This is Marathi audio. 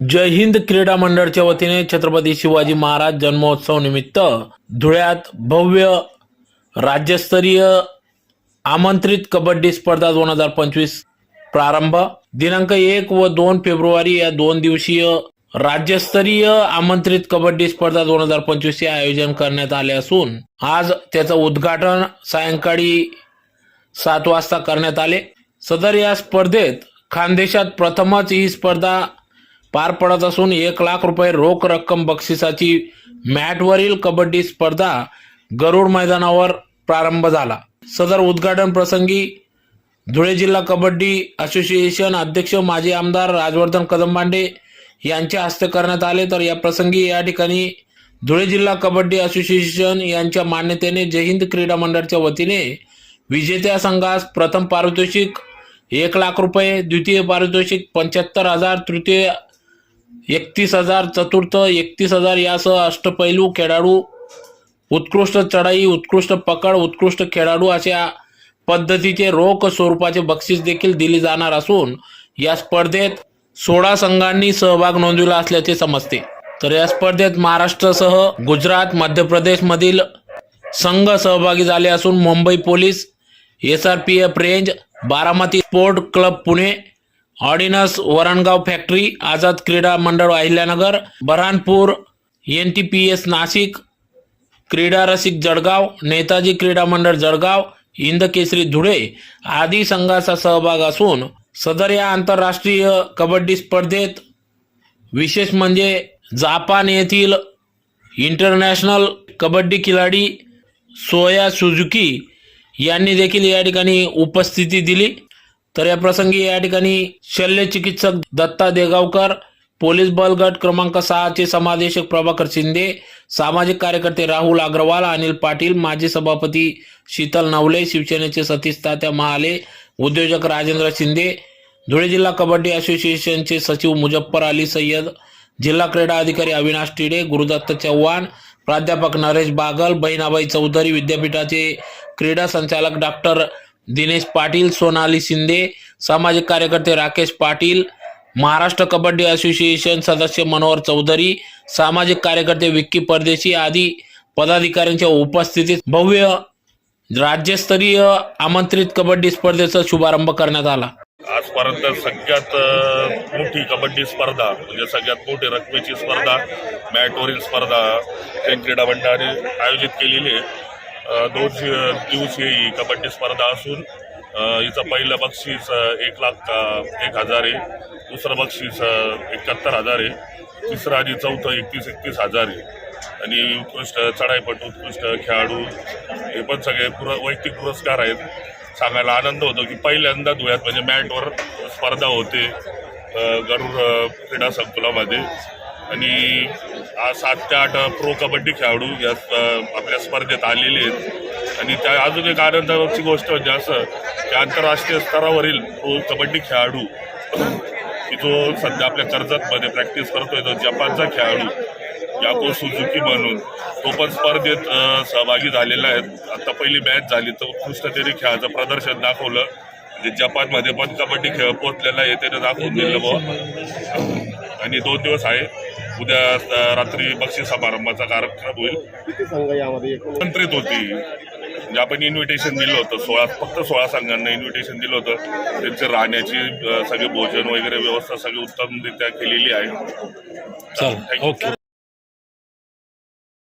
जय हिंद क्रीडा मंडळच्या वतीने छत्रपती शिवाजी महाराज जन्मोत्सव निमित्त धुळ्यात भव्य राज्यस्तरीय आमंत्रित कबड्डी स्पर्धा दोन हजार पंचवीस प्रारंभ. दिनांक एक व दोन फेब्रुवारी या दोन दिवसीय राज्यस्तरीय आमंत्रित कबड्डी स्पर्धा दोन हजार पंचवीस चे आयोजन करण्यात आले असून आज त्याचं उद्घाटन सायंकाळी सात वाजता करण्यात आले. सदर या स्पर्धेत खानदेशात प्रथमच ही स्पर्धा पार पडत असून एक लाख रुपये रोख रक्कम बक्षिसाची मॅटवरील कबड्डी स्पर्धा गरुड मैदानावर प्रारंभ झाला. सदर उद्घाटन प्रसंगी धुळे जिल्हा कबड्डी असोसिएशन अध्यक्ष माजी आमदार राजवर्धन कदमबांडे यांच्या हस्ते करण्यात आले. तर या प्रसंगी या ठिकाणी धुळे जिल्हा कबड्डी असोसिएशन यांच्या मान्यतेने जय हिंद क्रीडा मंडळाच्या वतीने विजेत्या संघास प्रथम पारितोषिक एक लाख रुपये द्वितीय पारितोषिक पंच्याहत्तर हजार तृतीय एकतीस हजार चतुर्थ एकतीस हजार यासह अष्टपैलू खेळाडू उत्कृष्ट चढाई उत्कृष्ट पकड उत्कृष्ट खेळाडू अशा पद्धतीचे रोख स्वरूपाचे बक्षीस देखील दिली जाणार असून या स्पर्धेत सोळा संघांनी सहभाग नोंदविला असल्याचे समजते. तर या स्पर्धेत महाराष्ट्रासह गुजरात मध्य प्रदेशमधील संघ सहभागी झाले असून Mumbai police S R P F range Baramati sport club Pune ordnance Varangaon factory Azad Krida Mandal Ahilyanagar Burhanpur N T P S Nashik क्रीडा रसिक जळगाव नेताजी क्रीडा मंडळ जळगाव इंद केसरी धुळे आदी संघाचा सहभाग असून सदर या आंतरराष्ट्रीय कबड्डी स्पर्धेत विशेष म्हणजे जापान येथील इंटरनॅशनल कबड्डी खिलाडी सोया सुझुकी यांनी देखील या ठिकाणी उपस्थिती दिली. तर या प्रसंगी या ठिकाणी शल्य चिकित्सक दत्ता देगावकर पोलीस बल गट क्रमांक सहाचे समादेशक प्रभाकर शिंदे सामाजिक कार्यकर्ते राहुल अग्रवाल अनिल पाटील माजी सभापती शीतल नवले शिवसेनेचे सतीश तात्या महाले उद्योजक राजेंद्र शिंदे धुळे जिल्हा कबड्डी असोसिएशनचे सचिव मुजफ्फर अली सय्यद जिल्हा क्रीडा अधिकारी अविनाश टिडे गुरुदत्त चव्हाण प्राध्यापक नरेश बागल बहिणाबाई चौधरी विद्यापीठाचे क्रीडा संचालक डॉक्टर दिनेश पाटील सोनाली शिंदे सामाजिक कार्यकर्ते राकेश पाटील महाराष्ट्र कबड्डी असोसिएशन सदस्य मनोहर चौधरी सामाजिक कार्यकर्ते विक्की परदेशी आदी पदाधिकाऱ्यांच्या उपस्थितीत भव्य राज्यस्तरीय आमंत्रित कबड्डी स्पर्धेचा शुभारंभ करण्यात आला. आजपर्यंत सगळ्यात मोठी कबड्डी स्पर्धा म्हणजे सगळ्यात मोठी रकमेची स्पर्धा मॅटवरील स्पर्धा क्रीडा मंडळाने आयोजित केलेली आहे. दोन दिवसीय ही कबड्डी स्पर्धा असून हिचं पहिलं बक्षीस एक लाख एक हजार आहे. दुसरं बक्षीस एकाहत्तर हजार आहे. तिसरं आणि चौथं एकतीस एकतीस हजार आहे. आणि उत्कृष्ट चढाईपटू उत्कृष्ट खेळाडू हे पण सगळे पुर वैयक्तिक पुरस्कार आहेत. सांगायला आनंद होतो की पहिल्यांदा धुळ्यात म्हणजे मॅटवर स्पर्धा होते गरुड क्रीडा संकुलामध्ये. आणि आज सात ते आठ प्रो कबड्डी खेळाडू या आपल्या स्पर्धेत आलेले आहेत. आणि त्या अजून एक आनंदाची गोष्ट म्हणजे असं की आंतरराष्ट्रीय स्तरावरील प्रो कबड्डी खेळाडू की जो सध्या आपल्या कर्जतमध्ये प्रॅक्टिस करतोय तो जपानचा खेळाडू याको सुझुकी म्हणून तो पण स्पर्धेत सहभागी झालेला आहे. आता पहिली मॅच झाली तर उत्कृष्टतेने खेळाचं प्रदर्शन दाखवलं. म्हणजे जपानमध्ये पण कबड्डी खेळ पोचलेला आहे त्याने दाखवून दिलं बुवा. आणि दोन दिवस आहे. उद्या रात्री बक्षीस समारंभाचा कार्यक्रम होईल. किती संघ यामध्ये एकूण आमंत्रित होती. म्हणजे आपण इन्व्हिटेशन दिलं होतं. सोळा फक्त सोळा संघांना इन्व्हिटेशन दिलं होतं. त्यांची राहण्याची सगळे भोजन वगैरे व्यवस्था सगळी उत्तमरित्या केलेली आहे. ओके.